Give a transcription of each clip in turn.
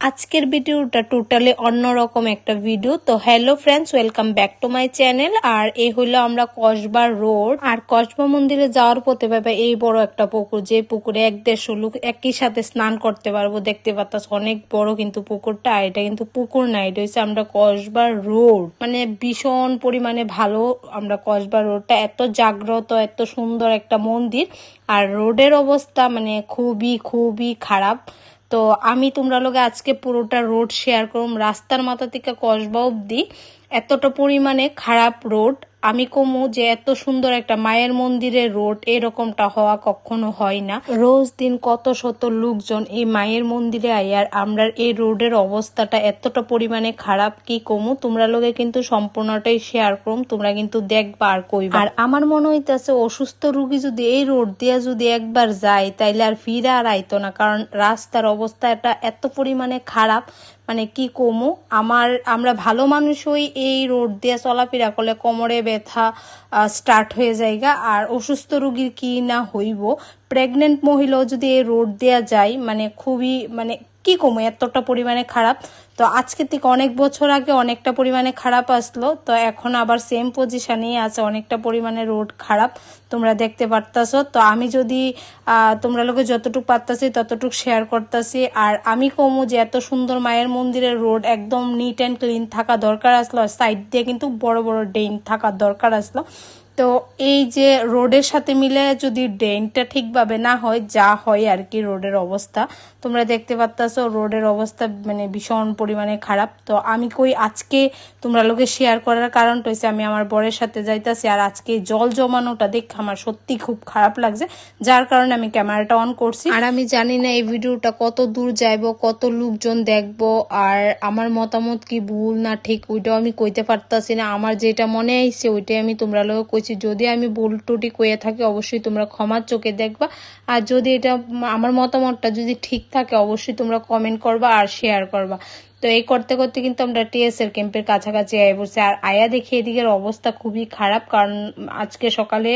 আজকের ভিডিওটা টোটালি অন্যরকম একটা ভিডিও তো hello friends welcome back to my channel আর এই হলো আমরা কসবা রোড আর কসবা মন্দিরে যাওয়ার পথে পাবে এই বড় একটা পুকুর, যে পুকুরে এক দেড়শো লোক একই সাথে স্নান করতে পারব। দেখতে পাচ্ছ অনেক বড় কিন্তু পুকুরটা এটা কিন্তু পুকুর না, এটা হচ্ছে আমরা কসবা রোড মানে ভীষণ পরিমাণে ভালো আমরা কসবা রোডটা এত জাগ্রত, এত সুন্দর একটা মন্দির। আর রোডের অবস্থা মানে খুবই খুবই খারাপ। তো আমি তোমরা লোকে আজকে পুরোটা রোড শেয়ার করুম। রাস্তার মাথা থেকে কসবা অব্দি এতটা পরিমাণে খারাপ রোড। আমি কমু যে এত সুন্দর একটা মায়ের মন্দিরের রোড, এরকমটা হওয়া কখনো হয় না। রোজ দিন কত শত লোকজন এই মায়ের মন্দিরে আইয়ার আমরা এই রোডের অবস্থাটা এতটা পরিমাণে খারাপ কি কমু? তোমরা লোকে কিন্তু সম্পূর্ণটাই শেয়ার করুম, তোমরা কিন্তু দেখবা আর কইবা। আর আমার মনে হইতাছে অসুস্থ রুগী যদি এই রোড দিয়ে যদি একবার যায়, তাইলে আর ফিরে আর আইতো না, কারণ রাস্তার অবস্থা এটা এত পরিমাণে খারাপ। মানে কি কমু? আমার, আমরা ভালো মানুষ হই, এই রোড দিয়ে চলাফেরা করলে কোমরে ব্যথা স্টার্ট হয়ে যায়গা। আর অসুস্থ রুগীর কি না হইব? প্রেগনেন্ট মহিলাও যদি এই রোড দেওয়া যায় মানে খুবই মানে কি কমে? এতটা পরিমাণে খারাপ। তো আজকে থেকে অনেক বছর আগে অনেকটা পরিমাণে খারাপ আসলো, তো এখন আবার সেম পজিশনেই আছে, অনেকটা পরিমাণে রোড খারাপ, তোমরা দেখতে পারতাছো। তো আমি যদি তোমরা লোকে যতটুকু পারতাছি ততটুকু শেয়ার করতেছি। আর আমি কমু যে এত সুন্দর মায়ের মন্দিরের রোড একদম নিট অ্যান্ড ক্লিন থাকা দরকার আসলো, আর সাইড দিয়ে কিন্তু বড় বড় ডেইন থাকার দরকার আসলো। তো এই যে রোডের সাথে মিলে যদি ড্রেনটা ঠিকভাবে না হয়, যা হয় আর কি রোডের অবস্থা, তোমরা দেখতে পাচ্ছ রোডের অবস্থা মানে ভীষণ পরিমাণে খারাপ। তো আমি কই আজকে তোমরা লোকে শেয়ার করার কারণটা হচ্ছে আমি আমার বরের সাথে যাইতাছি আর আজকে জল জমানোটা দেখে আমার সত্যি খুব খারাপ লাগছে, যার কারণে আমি ক্যামেরাটা অন করছি। আর আমি জানি না এই ভিডিওটা কত দূর যাইব, কত লোকজন দেখব আর আমার মতামত কি ভুল না ঠিক, ওইটাও আমি কইতে পারতাছি না। আমার যেটা মনে আইছে, ওইটাই আমি তোমরা লোক কইছি যদি আমি ভুল টুটি কয়ে থাকি, অবশ্যই তোমরা ক্ষমার চোখে দেখবা। আর যদি এটা আমার মতামতটা যদি ঠিক থাকে, অবশ্যই তোমরা কমেন্ট করবা আর শেয়ার করবা। তো এই করতে করতে কিন্তু আমরা টিএসএর ক্যাম্পের কাছাকাছি আয় বসে আর আয়া দেখি এদিকের অবস্থা খুবই খারাপ, কারণ আজকে সকালে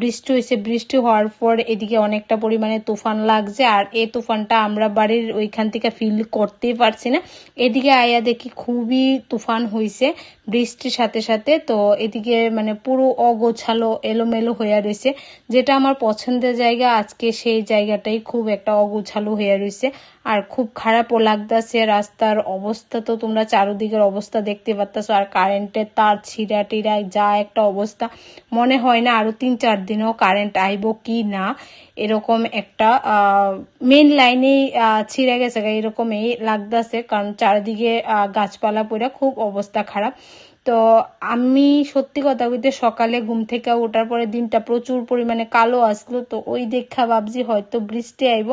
বৃষ্টি হয়েছে বৃষ্টি হওয়ার পর এদিকে অনেকটা পরিমাণে তুফান লাগছে, আর এই তুফানটা আমরা বাড়ির ওইখান থেকে ফিল করতেই পারছি না। এদিকে আয়া দেখি খুবই তুফান হয়েছে বৃষ্টির সাথে সাথে, তো এদিকে মানে পুরো অগোছালো, এলোমেলো হয়ে রয়েছে যেটা আমার পছন্দের জায়গা, আজকে সেই জায়গাটাই খুব একটা অগোছালো হয়ে রয়েছে আর খুব খারাপও লাগতেছে, রাস্তার অবস্থা তো তোমরা চারোদিকের অবস্থা দেখতে পাচ্ছ আর কারেন্টের তার ছিঁড়া টিড়া যা একটা অবস্থা। মনে হয় না আরও তিন চার দিনও কারেন্ট আইব কি না, এরকম একটা মেন লাইনেই ছিঁড়ে গেছে এরকম এই লাগতেছে, কারণ চারিদিকে গাছপালা পড়ে খুব অবস্থা খারাপ। তো আমি সত্যি কথা বলতে সকালে ঘুম থেকে ওঠার পরে দিনটা প্রচুর পরিমাণে কালো আসলো, তো ওই দেখা ভাবছি হয়তো বৃষ্টি আইব।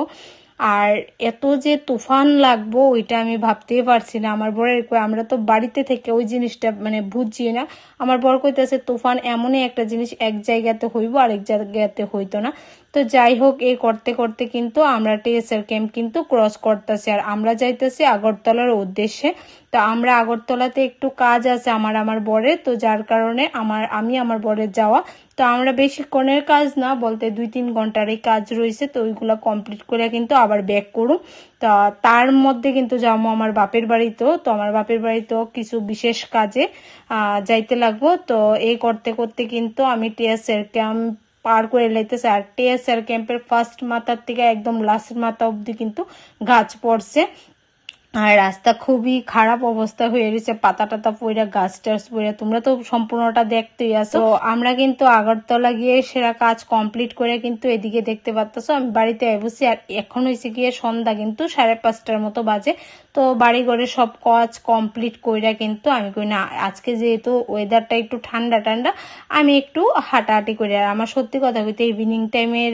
আর এত যে তুফান লাগবো, ওইটা আমি ভাবতেই পারছি না। আমার বরের আমরা তো বাড়িতে থেকে ওই জিনিসটা মানে বুঝছি না। আমার বর কইতেছে, তুফান এমনই একটা জিনিস এক জায়গাতে হইব, আরেক জায়গাতে হইতো না। তো যাই হোক এই করতে করতে কিন্তু আমরা টিএসএর ক্যাম্প কিন্তু ক্রস করতেছি। আর আমরা যাইতেছি আগরতলার উদ্দেশ্যে। তো আমরা আগরতলাতে একটু কাজ আছে আমার আমার বরে তো যার কারণে আমার, আমি আমার বরের যাওয়া। তো আমরা বেশিক্ষণের কাজ না, বলতে দুই তিন ঘণ্টার এই কাজ রয়েছে। তো ওইগুলো কমপ্লিট করে কিন্তু আবার ব্যাক করুন তা তার মধ্যে কিন্তু যাব আমার বাপের বাড়িতেও। তো আমার বাপের বাড়িতেও কিছু বিশেষ কাজে যাইতে লাগবো। তো এই করতে করতে কিন্তু আমি টিএসএর ক্যাম্প পার করে লাইতেছে। আর টিএসআর ক্যাম্পের ফার্স্ট মাথার থেকে একদম লাস্ট মাথা অব্দি কিন্তু গাছ পড়ছে। আর রাস্তা খুবই খারাপ অবস্থা হয়ে রয়েছে পাতা টাতা পইরা গাছ টাছ পইরা তোমরা তো সম্পূর্ণটা দেখতেই আসো আমরা কিন্তু আগরতলা গিয়ে সেরা কাজ কমপ্লিট করে কিন্তু এদিকে দেখতে পাচ্ছ আমি বাড়িতে বসি আর এখন হয়েছে গিয়ে সন্ধ্যা কিন্তু সাড়ে পাঁচটার মতো বাজে। তো বাড়ি ঘরে সব কাজ কমপ্লিট কইরা কিন্তু আমি কই না আজকে যেহেতু ওয়েদারটা একটু ঠান্ডা ঠান্ডা আমি একটু হাঁটাহাঁটি করি। আর আমার সত্যি কথা বলতে ইভিনিং টাইমের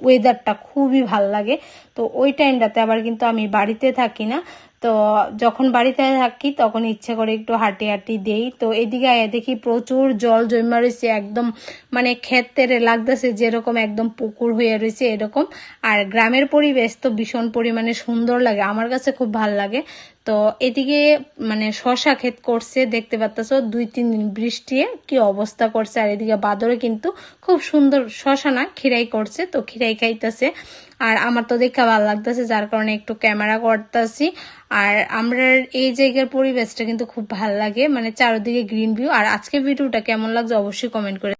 ওয়েদারটা খুবই ভালো লাগে। তো ওই টাইমটাতে আবার কিন্তু আমি বাড়িতে থাকি না। তো যখন বাড়িতে থাকি, তখন ইচ্ছে করে একটু হাঁটি হাঁটি দেই। তো এদিকে দেখি প্রচুর জল জমা রয়েছে, একদম মানে ক্ষেতের লাগতেছে যেরকম একদম পুকুর হয়ে রয়েছে এরকম। আর গ্রামের পরিবেশ তো ভীষণ পরিমাণে সুন্দর লাগে, আমার কাছে খুব ভালো লাগে। তো এদিকে মানে শশা ক্ষেত করছে, দেখতে পাচ্ছ, দুই তিন দিন বৃষ্টি, কি অবস্থা করছে, আর এদিকে বাদরে কিন্তু খুব সুন্দর শশা না খিরাই করছে, তো খিরাই খাইতেছে। আর আমার তো দেখে ভালো লাগতেছে, যার কারণে একটু ক্যামেরা করতেছি। আর আমরা এই জায়গার পরিবেশটা কিন্তু খুব ভালো লাগে মানে চারদিকে গ্রিন ভিউ আর আজকে ভিডিওটা কেমন লাগছে, অবশ্যই কমেন্ট করে